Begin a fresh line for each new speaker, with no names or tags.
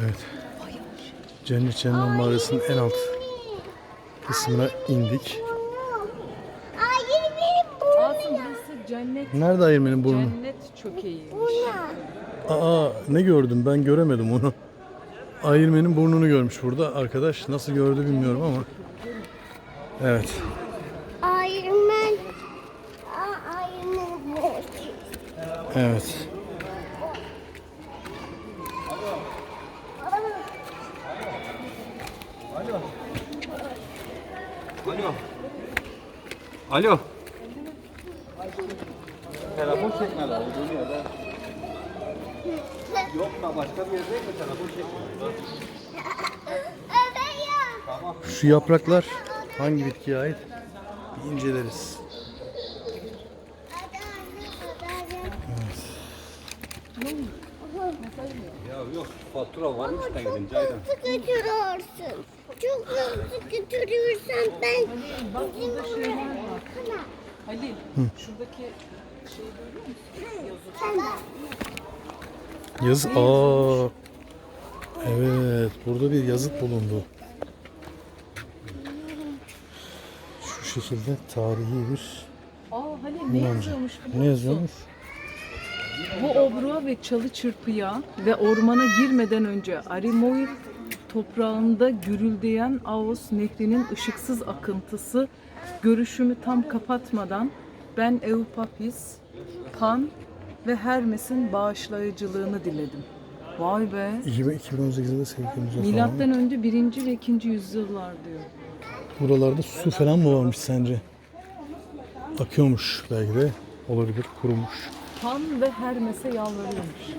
Evet. Cennet Cehennem Mağarası'nın en alt kısmına indik.
Burası cennet.
Nerede Ayırmen'in burnu?
Cennet çökeğiymiş.
Aa ne gördüm ben göremedim onu. Ayırmen'in burnunu görmüş burada arkadaş. Nasıl gördü bilmiyorum ama. Evet.
Hayır ben.
Evet.
Alo. Alo. Telefon çekme lazım. Bu ya da. Yok da başka bir yerde mi telefon çekme?
Evet ya.
Şu yapraklar hangi bitkiye ait? Bir inceleriz.
Ya yok fatura varmış da gidince aydan.
Hızlı götürüyorsun. Çok hızlı götürürsen ben
Bak burada şeyler var. Halil, şuradaki şeyi görüyor musun?
Yazı. Aa. Evet, burada bir yazıt bulundu. Şu şekilde tarihi bir
Aa Halil ne yazıyormuş biliyor
ne yazıyormuş?
Bu obruğa ve çalı çırpıya ve ormana girmeden önce Arimoy toprağında gürüldeyen Avos nehrinin ışıksız akıntısı görüşümü tam kapatmadan ben Eupapis, Pan ve Hermes'in bağışlayıcılığını diledim. Vay be.
2018'de sevgilimiz falan.
Milattan önce 1. ve 2. yüzyıllar diyor.
Buralarda su falan mı varmış sence? Akıyormuş belki de. Olabilir, kurumuş.
Pan ve Hermes'e yalvarıyormuş.